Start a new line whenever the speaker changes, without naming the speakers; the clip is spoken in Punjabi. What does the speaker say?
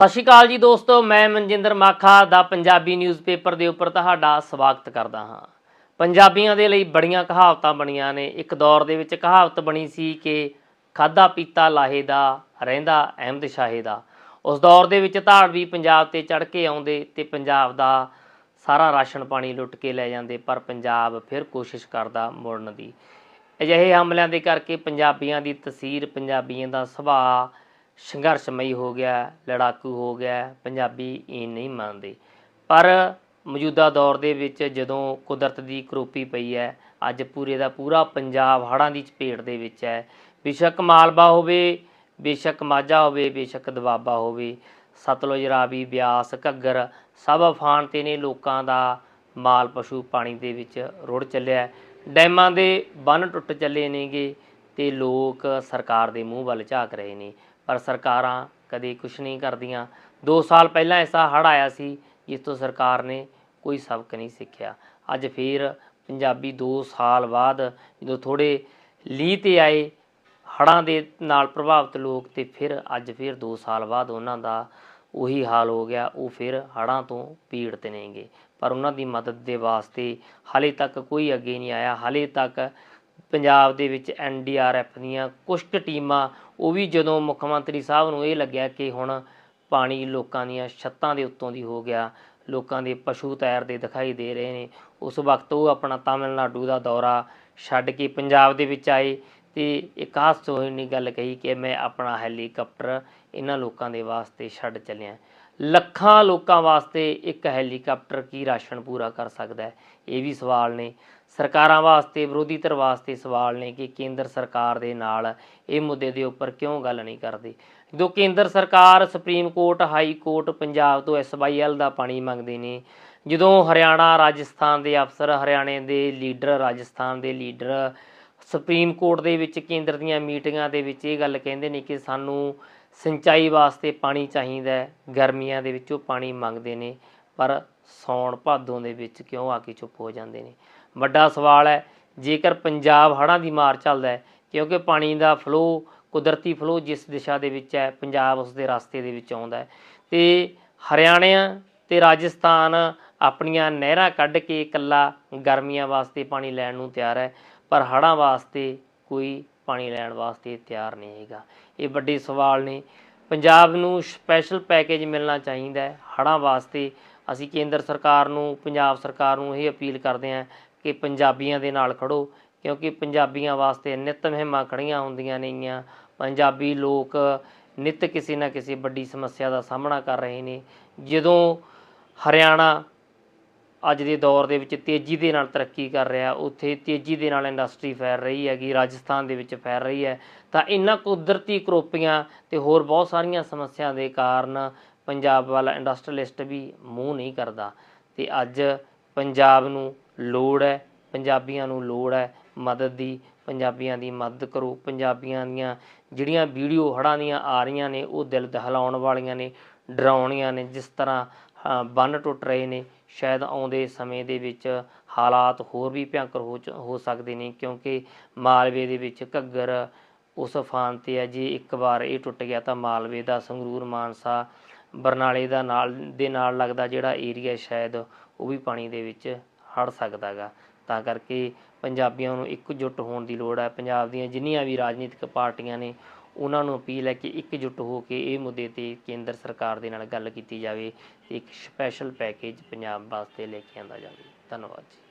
ਸਤਿ ਸ਼੍ਰੀ ਅਕਾਲ ਜੀ ਦੋਸਤੋ, ਮੈਂ ਮਨਜਿੰਦਰ ਮਾਖਾ ਦਾ ਪੰਜਾਬੀ ਨਿਊਜ਼ਪੇਪਰ ਦੇ ਉੱਪਰ ਤੁਹਾਡਾ ਸਵਾਗਤ ਕਰਦਾ ਹਾਂ। ਪੰਜਾਬੀਆਂ ਦੇ ਲਈ ਬੜੀਆਂ ਕਹਾਵਤਾਂ ਬਣੀਆਂ ਨੇ। ਇੱਕ ਦੌਰ ਦੇ ਵਿੱਚ ਕਹਾਵਤ ਬਣੀ ਸੀ ਕਿ ਖਾਦਾ ਪੀਤਾ ਲਾਹੇ ਦਾ ਰਹਿੰਦਾ ਅਹਿਮਦ ਸ਼ਾਹੇ ਦਾ ਉਸ ਦੌਰ ਦੇ ਵਿੱਚ ਧਾੜਵੀ ਪੰਜਾਬ ਤੇ ਚੜ ਕੇ ਆਉਂਦੇ ਤੇ ਪੰਜਾਬ ਦਾ ਸਾਰਾ ਰਾਸ਼ਨ ਪਾਣੀ ਲੁੱਟ ਕੇ ਲੈ ਜਾਂਦੇ, ਪਰ ਪੰਜਾਬ ਫਿਰ ਕੋਸ਼ਿਸ਼ ਕਰਦਾ ਮੁੜਨ ਦੀ। ਅਜਿਹੇ ਹਮਲਿਆਂ ਦੇ ਕਰਕੇ ਪੰਜਾਬੀਆਂ ਦੀ ਤਸਵੀਰ ਪੰਜਾਬੀਆਂ ਦਾ ਸੁਭਾਅ ਸੰਘਰਸ਼ਮਈ ਹੋ ਗਿਆ, ਲੜਾਕੂ ਹੋ ਗਿਆ, ਪੰਜਾਬੀ ਇਹ ਨਹੀਂ ਮੰਨਦੇ। ਪਰ ਮੌਜੂਦਾ ਦੌਰ ਦੇ ਵਿੱਚ ਜਦੋਂ ਕੁਦਰਤ ਦੀ ਕਰੋਪੀ ਪਈ ਹੈ, ਅੱਜ ਪੂਰੇ ਦਾ ਪੂਰਾ ਪੰਜਾਬ ਹੜ੍ਹਾਂ ਦੀ ਚਪੇਟ ਦੇ ਵਿੱਚ ਹੈ। ਬੇਸ਼ੱਕ ਮਾਲਵਾ ਹੋਵੇ, ਬੇਸ਼ੱਕ ਮਾਝਾ ਹੋਵੇ, ਬੇਸ਼ੱਕ ਦਵਾਬਾ ਹੋਵੇ, ਸਤਲੁਜ ਰਾਵੀ, ਬਿਆਸ, ਘੱਗਰ, ਸਭ ਅਫਾਨ ਤੇ ਨੇ ਲੋਕਾਂ ਦਾ ਮਾਲ ਪਸ਼ੂ ਪਾਣੀ ਦੇ ਵਿੱਚ ਰੁੜ ਚੱਲਿਆ। ਡੈਮਾਂ ਦੇ ਬੰਨ ਟੁੱਟ ਚੱਲੇ ਨੇਗੇ ਤੇ ਲੋਕ ਸਰਕਾਰ ਦੇ ਮੂੰਹ ਵੱਲ ਝਾਕ ਰਹੇ ਨੇ। ਪਰ ਸਰਕਾਰਾਂ ਕਦੇ ਕੁਝ ਨਹੀਂ ਕਰਦੀਆਂ। 2 ਸਾਲ ਪਹਿਲਾਂ ਐਸਾ ਹੜ੍ਹ ਆਇਆ ਸੀ, ਜਿਸ ਤੋਂ ਸਰਕਾਰ ਨੇ ਕੋਈ ਸਬਕ ਨਹੀਂ ਸਿੱਖਿਆ। ਅੱਜ ਫੇਰ ਪੰਜਾਬੀ 2 ਸਾਲ ਬਾਅਦ ਜਦੋਂ ਥੋੜੇ ਲੀਹ ਤੇ ਆਏ, ਹੜ੍ਹਾਂ ਦੇ ਨਾਲ ਪ੍ਰਭਾਵਿਤ ਲੋਕ ਤੇ ਫਿਰ ਅੱਜ ਫਿਰ 2 ਸਾਲ ਬਾਅਦ ਉਹਨਾਂ ਦਾ ਉਹੀ ਹਾਲ ਹੋ ਗਿਆ, ਉਹ ਫਿਰ ਹੜ੍ਹਾਂ ਤੋਂ ਪੀੜਤ ਨੇਗੇ। ਪਰ ਉਹਨਾਂ ਦੀ ਮਦਦ ਦੇ ਵਾਸਤੇ ਹਾਲੇ ਤੱਕ ਕੋਈ ਅੱਗੇ ਨਹੀਂ ਆਇਆ। ਹਾਲੇ ਤੱਕ ਪੰਜਾਬ ਦੇ ਵਿੱਚ ਐਨਡੀਆਰਐਫ ਦੀਆਂ ਕੁਝ ਕੁ ਟੀਮਾਂ, ਉਹ ਵੀ ਜਦੋਂ ਮੁੱਖ ਮੰਤਰੀ ਸਾਹਿਬ ਨੂੰ ਇਹ ਲੱਗਿਆ ਕਿ ਹੁਣ ਪਾਣੀ ਲੋਕਾਂ ਦੀਆਂ ਛੱਤਾਂ ਦੇ ਉੱਤੋਂ ਦੀ ਹੋ ਗਿਆ, ਲੋਕਾਂ ਦੇ ਪਸ਼ੂ ਤੈਰਦੇ ਦਿਖਾਈ ਦੇ ਰਹੇ ਨੇ, ਉਸ ਵਕਤ ਉਹ ਆਪਣਾ ਤਾਮਿਲਨਾਡੂ ਦਾ ਦੌਰਾ ਛੱਡ ਕੇ ਪੰਜਾਬ ਦੇ ਵਿੱਚ ਆਏ ਤੇ ਇੱਕ ਹਾਸੋਹੀਣੀ ਗੱਲ ਕਹੀ ਕਿ ਮੈਂ ਆਪਣਾ ਹੈਲੀਕਾਪਟਰ ਇਹਨਾਂ ਲੋਕਾਂ ਦੇ ਵਾਸਤੇ ਛੱਡ ਚੱਲਿਆ। ਲੱਖਾਂ ਲੋਕਾਂ ਵਾਸਤੇ ਇੱਕ ਹੈਲੀਕਾਪਟਰ ਕੀ ਰਾਸ਼ਨ ਪੂਰਾ ਕਰ ਸਕਦਾ ਹੈ? ਇਹ ਵੀ ਸਵਾਲ ਨੇ। ਸਰਕਾਰਾਂ ਵਾਸਤੇ ਵਿਰੋਧੀ ਧਿਰ ਵਾਸਤੇ ਸਵਾਲ ਨੇ ਕਿ ਕੇਂਦਰ ਸਰਕਾਰ ਦੇ ਨਾਲ ਇਹ ਮੁੱਦੇ ਦੇ ਉੱਪਰ ਕਿਉਂ ਗੱਲ ਨਹੀਂ ਕਰਦੇ? ਜਦੋਂ ਕੇਂਦਰ ਸਰਕਾਰ, Supreme Court, high court Punjab ਤੋਂ ਐਸਵਾਈਐਲ ਦਾ ਪਾਣੀ ਮੰਗਦੇ ਨੇ, ਜਦੋਂ ਹਰਿਆਣਾ, ਰਾਜਸਥਾਨ ਦੇ ਅਫਸਰ, ਹਰਿਆਣੇ ਦੇ ਲੀਡਰ, ਰਾਜਸਥਾਨ ਦੇ ਲੀਡਰ ਸੁਪਰੀਮ ਕੋਰਟ ਦੇ ਵਿੱਚ ਕੇਂਦਰ ਦੀਆਂ ਮੀਟਿੰਗਾਂ ਦੇ ਵਿੱਚ ਇਹ ਗੱਲ ਕਹਿੰਦੇ ਨੇ ਕਿ ਸਾਨੂੰ ਸਿੰਚਾਈ ਵਾਸਤੇ ਪਾਣੀ ਚਾਹੀਦਾ ਗਰਮੀਆਂ ਦੇ ਵਿੱਚ ਉਹ ਪਾਣੀ ਮੰਗਦੇ ਨੇ, ਪਰ ਸੌਣ ਭਾਦੋਂ ਦੇ ਵਿੱਚ ਕਿਉਂ ਆ ਕੇ ਚੁੱਪ ਹੋ ਜਾਂਦੇ ਨੇ? ਵੱਡਾ ਸਵਾਲ ਹੈ, ਜੇਕਰ ਪੰਜਾਬ ਹੜ੍ਹਾਂ ਦੀ ਮਾਰ ਚੱਲਦਾ ਹੈ, ਕਿਉਂਕਿ ਪਾਣੀ ਦਾ ਫਲੋ ਕੁਦਰਤੀ ਫਲੋ ਜਿਸ ਦਿਸ਼ਾ ਦੇ ਵਿੱਚ ਹੈ, ਪੰਜਾਬ ਉਸ ਦੇ ਰਸਤੇ ਦੇ ਵਿੱਚ ਆਉਂਦਾ ਹੈ। ਤੇ ਹਰਿਆਣਾ ਤੇ ਰਾਜਸਥਾਨ ਆਪਣੀਆਂ ਨਹਿਰਾਂ ਕੱਢ ਕੇ ਇਕੱਲਾ ਗਰਮੀਆਂ ਵਾਸਤੇ ਪਾਣੀ ਲੈਣ ਨੂੰ ਤਿਆਰ ਹੈ। ਪਰ ਹੜ੍ਹਾਂ ਵਾਸਤੇ ਕੋਈ ਪਾਣੀ ਲੈਣ ਵਾਸਤੇ ਤਿਆਰ ਨਹੀਂ ਹੈਗਾ। ਇਹ ਵੱਡੇ ਸਵਾਲ ਨੇ। ਪੰਜਾਬ ਨੂੰ ਸਪੈਸ਼ਲ ਪੈਕੇਜ ਮਿਲਣਾ ਚਾਹੀਦਾ ਹੈ। ਹੜ੍ਹਾਂ ਵਾਸਤੇ ਅਸੀਂ ਕੇਂਦਰ ਸਰਕਾਰ ਨੂੰ, ਪੰਜਾਬ ਸਰਕਾਰ ਨੂੰ ਇਹ ਅਪੀਲ ਕਰਦੇ ਹਾਂ ਕਿ ਪੰਜਾਬੀਆਂ ਦੇ ਨਾਲ ਖੜੋ ਕਿਉਂਕਿ ਪੰਜਾਬੀਆਂ ਵਾਸਤੇ ਨਿਤ ਮਹਿਮਾ ਖੜੀਆਂ ਹੁੰਦੀਆਂ ਨੇਗੀਆਂ ਪੰਜਾਬੀ ਲੋਕ ਨਿਤ ਕਿਸੇ ਨਾ ਕਿਸੇ ਵੱਡੀ ਸਮੱਸਿਆ ਦਾ ਸਾਹਮਣਾ ਕਰ ਰਹੇ ਨੇ। ਜਦੋਂ ਹਰਿਆਣਾ ਅੱਜ ਦੇ ਦੌਰ ਦੇ ਵਿੱਚ ਤੇਜ਼ੀ ਦੇ ਨਾਲ ਤਰੱਕੀ ਕਰ ਰਿਹਾ, ਉੱਥੇ ਤੇਜ਼ੀ ਦੇ ਨਾਲ ਇੰਡਸਟਰੀ ਫੈਲ ਰਹੀ ਹੈਗੀ, ਰਾਜਸਥਾਨ ਦੇ ਵਿੱਚ ਫੈਲ ਰਹੀ ਹੈ। ਤਾਂ ਇਹਨਾਂ ਕੁਦਰਤੀ ਕਰੋਪੀਆਂ ਤੇ ਹੋਰ ਬਹੁਤ ਸਾਰੀਆਂ ਸਮੱਸਿਆ ਦੇ ਕਾਰਨ ਪੰਜਾਬ ਵਾਲਾ ਇੰਡਸਟਰੀਲਿਸਟ ਵੀ ਮੂੰਹ ਨਹੀਂ ਕਰਦਾ। ਤੇ ਅੱਜ ਪੰਜਾਬ ਨੂੰ ਲੋੜ ਹੈ, ਪੰਜਾਬੀਆਂ ਨੂੰ ਲੋੜ ਹੈ ਮਦਦ ਦੀ, ਪੰਜਾਬੀਆਂ ਦੀ ਮਦਦ ਕਰੋ। ਪੰਜਾਬੀਆਂ ਦੀਆਂ ਜਿਹੜੀਆਂ ਵੀਡੀਓ ਹੜ੍ਹਾਂ ਦੀਆਂ ਆ ਰਹੀਆਂ ਨੇ, ਉਹ ਦਿਲ ਦਹਿਲਾਉਣ ਵਾਲੀਆਂ ਨੇ, ਡਰਾਉਣੀਆਂ ਨੇ, ਜਿਸ ਤਰ੍ਹਾਂ ਬੰਨ ਟੁੱਟ ਰਹੇ ਨੇ। ਸ਼ਾਇਦ ਆਉਂਦੇ ਸਮੇਂ ਦੇ ਵਿੱਚ ਹਾਲਾਤ ਹੋਰ ਵੀ ਭਿਅੰਕਰ ਹੋ ਚ- ਹੋ ਸਕਦੇ ਨੇ, ਕਿਉਂਕਿ ਮਾਲਵੇ ਦੇ ਵਿੱਚ ਘੱਗਰ ਉਸ ਫਾਨ ਤੇ ਹੈ, ਜੇ ਇੱਕ ਵਾਰ ਇਹ ਟੁੱਟ ਗਿਆ ਤਾਂ ਮਾਲਵੇ ਦਾ ਸੰਗਰੂਰ ਮਾਨਸਾ ਬਰਨਾਲੇ ਦਾ ਨਾਲ, ਦੇ ਨਾਲ ਲੱਗਦਾ ਜਿਹੜਾ ਏਰੀਆ ਸ਼ਾਇਦ ਉਹ ਵੀ ਪਾਣੀ ਦੇ ਵਿੱਚ ਹੜ ਸਕਦਾਗਾ ਤਾਂ ਕਰਕੇ ਪੰਜਾਬੀਆਂ ਨੂੰ ਇਕਜੁੱਟ ਹੋਣ ਦੀ ਲੋੜ ਹੈ। ਪੰਜਾਬ ਦੀਆਂ ਜਿੰਨੀਆਂ ਵੀ ਰਾਜਨੀਤਿਕ ਪਾਰਟੀਆਂ ਨੇ ਉਹਨਾਂ ਨੂੰ ਅਪੀਲ ਹੈ ਕਿ ਇਕਜੁੱਟ ਹੋ ਕੇ ਇਹ ਮੁੱਦੇ ਤੇ ਕੇਂਦਰ ਸਰਕਾਰ ਦੇ ਨਾਲ ਗੱਲ ਕੀਤੀ ਜਾਵੇ ਤੇ ਇੱਕ ਸਪੈਸ਼ਲ ਪੈਕੇਜ ਪੰਜਾਬ ਵਾਸਤੇ ਲੈ ਕੇ ਆਂਦਾ ਜਾਵੇ। ਧੰਨਵਾਦ ਜੀ।